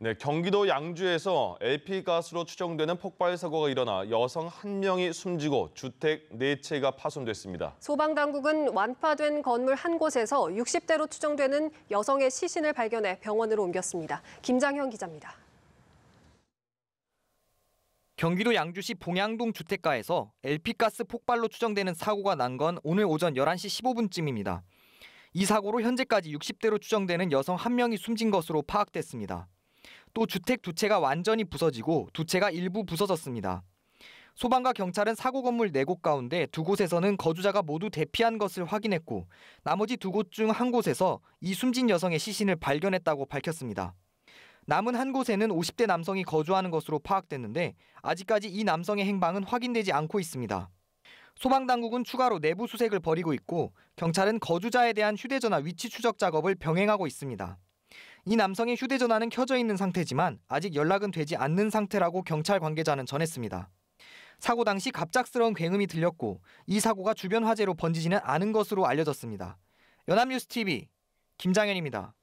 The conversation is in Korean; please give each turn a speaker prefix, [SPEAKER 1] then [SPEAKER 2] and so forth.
[SPEAKER 1] 네, 경기도 양주에서 LP가스로 추정되는 폭발 사고가 일어나 여성 한 명이 숨지고 주택 네 채가 파손됐습니다.
[SPEAKER 2] 소방당국은 완파된 건물 한 곳에서 60대로 추정되는 여성의 시신을 발견해 병원으로 옮겼습니다. 김장현 기자입니다.
[SPEAKER 3] 경기도 양주시 봉양동 주택가에서 LP가스 폭발로 추정되는 사고가 난 건 오늘 오전 11시 15분쯤입니다. 이 사고로 현재까지 60대로 추정되는 여성 한 명이 숨진 것으로 파악됐습니다. 또 주택 두 채가 완전히 부서지고 두 채가 일부 부서졌습니다. 소방과 경찰은 사고 건물 네곳 가운데 두 곳에서는 거주자가 모두 대피한 것을 확인했고 나머지 두 곳 중 한 곳에서 이 숨진 여성의 시신을 발견했다고 밝혔습니다. 남은 한 곳에는 50대 남성이 거주하는 것으로 파악됐는데 아직까지 이 남성의 행방은 확인되지 않고 있습니다. 소방당국은 추가로 내부 수색을 벌이고 있고 경찰은 거주자에 대한 휴대전화 위치 추적 작업을 병행하고 있습니다. 이 남성의 휴대전화는 켜져 있는 상태지만 아직 연락은 되지 않는 상태라고 경찰 관계자는 전했습니다. 사고 당시 갑작스러운 굉음이 들렸고 이 사고가 주변 화재로 번지지는 않은 것으로 알려졌습니다. 연합뉴스 TV 김장현입니다.